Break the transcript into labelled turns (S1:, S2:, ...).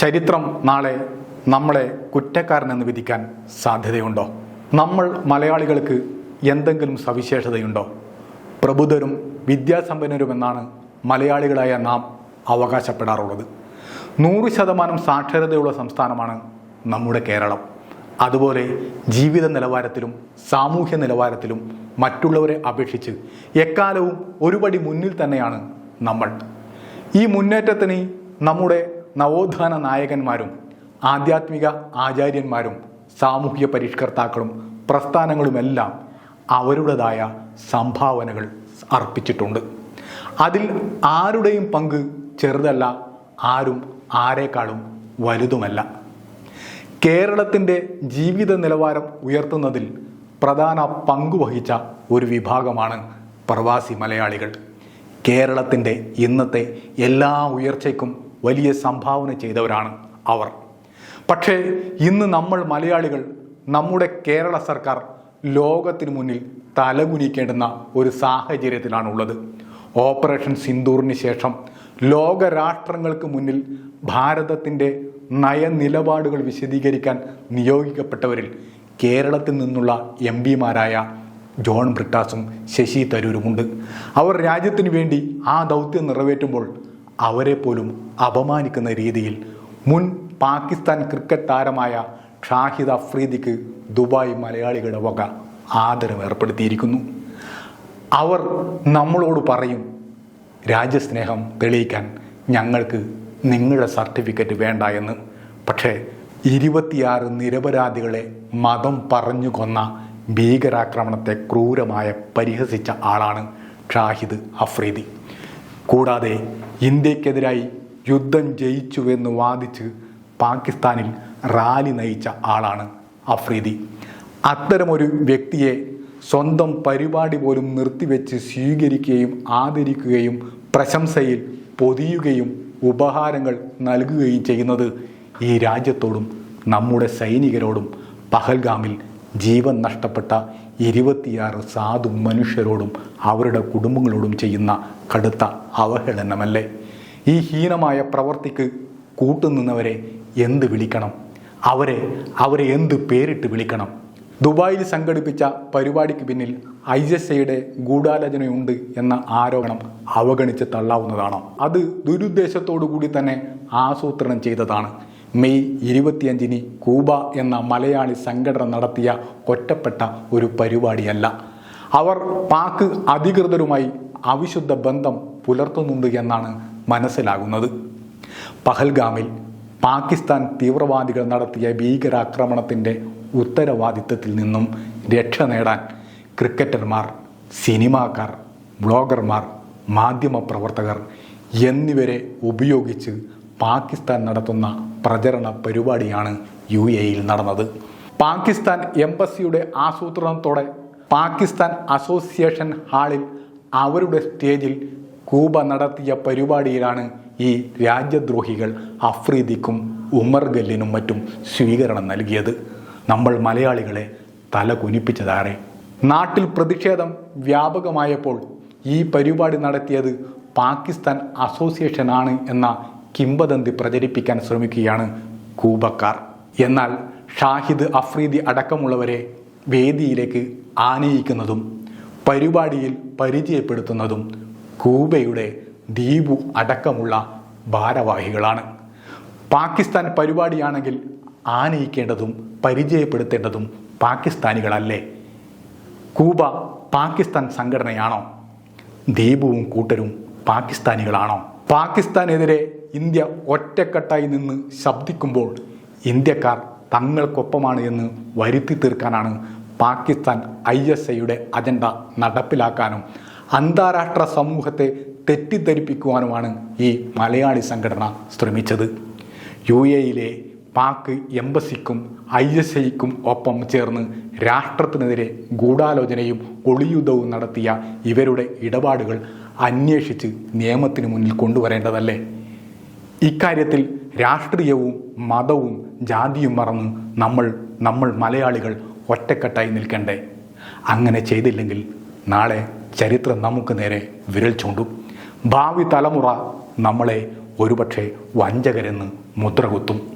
S1: ചരിത്രം നാളെ നമ്മളെ കുറ്റക്കാരനെന്ന് വിധിക്കാൻ സാധ്യതയുണ്ടോ? നമ്മൾ മലയാളികൾക്ക് എന്തെങ്കിലും സവിശേഷതയുണ്ടോ? പ്രബുദ്ധരും വിദ്യാസമ്പന്നരുമെന്നാണ് മലയാളികളായ നാം അവകാശപ്പെടാറുള്ളത്. നൂറ് ശതമാനം സാക്ഷരതയുള്ള സംസ്ഥാനമാണ് നമ്മുടെ കേരളം. അതുപോലെ ജീവിത നിലവാരത്തിലും സാമൂഹ്യ നിലവാരത്തിലും മറ്റുള്ളവരെ അപേക്ഷിച്ച് എക്കാലവും ഒരുപടി മുന്നിൽ തന്നെയാണ് നമ്മൾ. ഈ മുന്നേറ്റത്തിന് നമ്മുടെ നവോത്ഥാന നായകന്മാരും ആധ്യാത്മിക ആചാര്യന്മാരും സാമൂഹ്യ പരിഷ്കർത്താക്കളും പ്രസ്ഥാനങ്ങളുമെല്ലാം അവരുടേതായ സംഭാവനകൾ അർപ്പിച്ചിട്ടുണ്ട്. അതിൽ ആരുടെയും പങ്ക് ചെറുതല്ല ആരും ആരെക്കാളും വലുതുമല്ല. കേരളത്തിന്റെ ജീവിത നിലവാരം ഉയർത്തുന്നതിൽ പ്രധാന പങ്കുവഹിച്ച ഒരു വിഭാഗമാണ് പ്രവാസി മലയാളികൾ. കേരളത്തിന്റെ ഇന്നത്തെ എല്ലാ ഉയർച്ചയ്ക്കും വലിയ സംഭാവന ചെയ്തവരാണ് അവർ. പക്ഷേ ഇന്ന് നമ്മൾ മലയാളികൾ നമ്മുടെ കേരള സർക്കാർ ലോകത്തിന് മുന്നിൽ തലകുനിക്കേണ്ടുന്ന ഒരു സാഹചര്യത്തിലാണുള്ളത്. ഓപ്പറേഷൻ സിന്ദൂറിന് ശേഷം ലോകരാഷ്ട്രങ്ങൾക്ക് മുന്നിൽ ഭാരതത്തിന്റെ നയനിലപാടുകൾ വിശദീകരിക്കാൻ നിയോഗിക്കപ്പെട്ടവരിൽ കേരളത്തിൽ നിന്നുള്ള എം പിമാരായ ജോൺ ബ്രിട്ടാസും ശശി തരൂരുമുണ്ട്. അവർ രാജ്യത്തിന് വേണ്ടി ആ ദൗത്യം നിറവേറ്റുമ്പോൾ അവരെ പോലും അപമാനിക്കുന്ന രീതിയിൽ മുൻ പാകിസ്ഥാൻ ക്രിക്കറ്റ് താരമായ ഷാഹിദ് അഫ്രീദിക്ക് ദുബായ് മലയാളികളുടെ വക ആദരവ് ഏർപ്പെടുത്തിയിരിക്കുന്നു. അവർ നമ്മളോട് പറയും രാജ്യസ്നേഹം തെളിയിക്കാൻ ഞങ്ങൾക്ക് നിങ്ങളുടെ സർട്ടിഫിക്കറ്റ് വേണ്ട എന്ന്. പക്ഷേ ഇരുപത്തിയാറ് നിരപരാധികളെ മതം പറഞ്ഞു കൊന്ന ഭീകരാക്രമണത്തെ ക്രൂരമായ പരിഹസിച്ച ആളാണ് ഷാഹിദ് അഫ്രീദി. കൂടാതെ ഇന്ത്യക്കെതിരായി യുദ്ധം ജയിച്ചുവെന്ന് വാദിച്ച് പാകിസ്ഥാനിൽ റാലി നയിച്ച ആളാണ് അഫ്രീദി. അത്തരമൊരു വ്യക്തിയെ സ്വന്തം പരിപാടി പോലും നിർത്തിവെച്ച് സ്വീകരിക്കുകയും ആദരിക്കുകയും പ്രശംസയിൽ പൊതിയുകയും ഉപഹാരങ്ങൾ നൽകുകയും ചെയ്യുന്നത് ഈ രാജ്യത്തോടും നമ്മുടെ സൈനികരോടും പഹൽഗാമിൽ ജീവൻ നഷ്ടപ്പെട്ട ഇരുപത്തിയാറ് സാധു മനുഷ്യരോടും അവരുടെ കുടുംബങ്ങളോടും ചെയ്യുന്ന കടുത്ത അവഹേളനമല്ലേ? ഈ ഹീനമായ പ്രവർത്തിക്ക് കൂട്ടുനിന്നവരെ എന്ത് വിളിക്കണം? അവരെ അവരെ എന്ത് പേരിട്ട് വിളിക്കണം? ദുബായിൽ സംഘടിപ്പിച്ച പരിപാടിക്ക് പിന്നിൽ ഐ എസ് ഐയുടെ ഗൂഢാലോചനയുണ്ട് എന്ന ആരോപണം അവഗണിച്ച് തള്ളാവുന്നതാണോ. അത് ദുരുദ്ദേശത്തോടു കൂടി തന്നെ ആസൂത്രണം ചെയ്തതാണ്. മെയ് ഇരുപത്തിയഞ്ചിന് കൂബ എന്ന മലയാളി സംഘടന നടത്തിയ ഒറ്റപ്പെട്ട ഒരു പരിപാടിയല്ല. അവർ പാക്ക് അധികൃതരുമായി അവിശുദ്ധ ബന്ധം പുലർത്തുന്നുണ്ട് എന്നാണ് മനസ്സിലാകുന്നത്. പഹൽഗാമിൽ പാകിസ്ഥാൻ തീവ്രവാദികൾ നടത്തിയ ഭീകരാക്രമണത്തിന്റെ ഉത്തരവാദിത്തത്തിൽ നിന്നും രക്ഷ നേടാൻ ക്രിക്കറ്റർമാർ സിനിമാക്കാർ ബ്ലോഗർമാർ മാധ്യമപ്രവർത്തകർ എന്നിവരെ ഉപയോഗിച്ച് പാകിസ്ഥാൻ നടത്തുന്ന പ്രചരണ പരിപാടിയാണ് യു എയിൽ നടന്നത്. പാകിസ്ഥാൻ എംബസിയുടെ ആസൂത്രണത്തോടെ പാകിസ്ഥാൻ അസോസിയേഷൻ ഹാളിൽ അവരുടെ സ്റ്റേജിൽ കൂബ നടത്തിയ പരിപാടിയിലാണ് ഈ രാജ്യദ്രോഹികൾ അഫ്രീദിക്കും ഉമർ ഗല്ലിനും മറ്റും സ്വീകരണം നൽകിയത്. നമ്മൾ മലയാളികളെ തല കുനിപ്പിച്ചതാറെ. നാട്ടിൽ പ്രതിഷേധം വ്യാപകമായപ്പോൾ ഈ പരിപാടി നടത്തിയത് പാകിസ്ഥാൻ അസോസിയേഷൻ ആണ് എന്ന കിംബദന്തി പ്രചരിപ്പിക്കാൻ ശ്രമിക്കുകയാണ് കൂബക്കാർ. എന്നാൽ ഷാഹിദ് അഫ്രീദി അടക്കമുള്ളവരെ വേദിയിലേക്ക് ആനയിക്കുന്നതും പരിപാടിയിൽ പരിചയപ്പെടുത്തുന്നതും കൂബയുടെ ദ്വീപു അടക്കമുള്ള ഭാരവാഹികളാണ്. പാകിസ്ഥാൻ പരിപാടിയാണെങ്കിൽ ആനയിക്കേണ്ടതും പരിചയപ്പെടുത്തേണ്ടതും പാകിസ്ഥാനികളല്ലേ? കൂബ പാകിസ്ഥാൻ സംഘടനയാണോ? ദ്വീപുവും കൂട്ടരും പാകിസ്ഥാനികളാണോ? പാകിസ്ഥാനെതിരെ ഇന്ത്യ ഒറ്റക്കെട്ടായി നിന്ന് ശബ്ദിക്കുമ്പോൾ ഇന്ത്യക്കാർ തങ്ങൾക്കൊപ്പമാണ് എന്ന് വരുത്തി തീർക്കാനാണ് പാകിസ്ഥാൻ ഐ എസ് ഐയുടെ അജണ്ട നടപ്പിലാക്കാനും അന്താരാഷ്ട്ര സമൂഹത്തെ തെറ്റിദ്ധരിപ്പിക്കുവാനുമാണ് ഈ മലയാളി സംഘടന ശ്രമിച്ചത്. യു എയിലെ പാക് എംബസിക്കും ഐ എസ് ഐക്കും ഒപ്പം ചേർന്ന് രാഷ്ട്രത്തിനെതിരെ ഗൂഢാലോചനയും ഒളിയുദ്ധവും നടത്തിയ ഇവരുടെ ഇടപാടുകൾ അന്വേഷിച്ച് നിയമത്തിന് മുന്നിൽ കൊണ്ടുവരേണ്ടതല്ലേ? ഇക്കാര്യത്തിൽ രാഷ്ട്രീയവും മതവും ജാതിയും മറന്ന് നമ്മൾ നമ്മൾ മലയാളികൾ ഒറ്റക്കെട്ടായി നിൽക്കണ്ടേ? അങ്ങനെ ചെയ്തില്ലെങ്കിൽ നാളെ ചരിത്രം നമുക്ക് നേരെ വിരൽ ചൂണ്ടും. ഭാവി തലമുറ നമ്മളെ ഒരുപക്ഷെ വഞ്ചകരെന്ന് മുദ്രകുത്തും.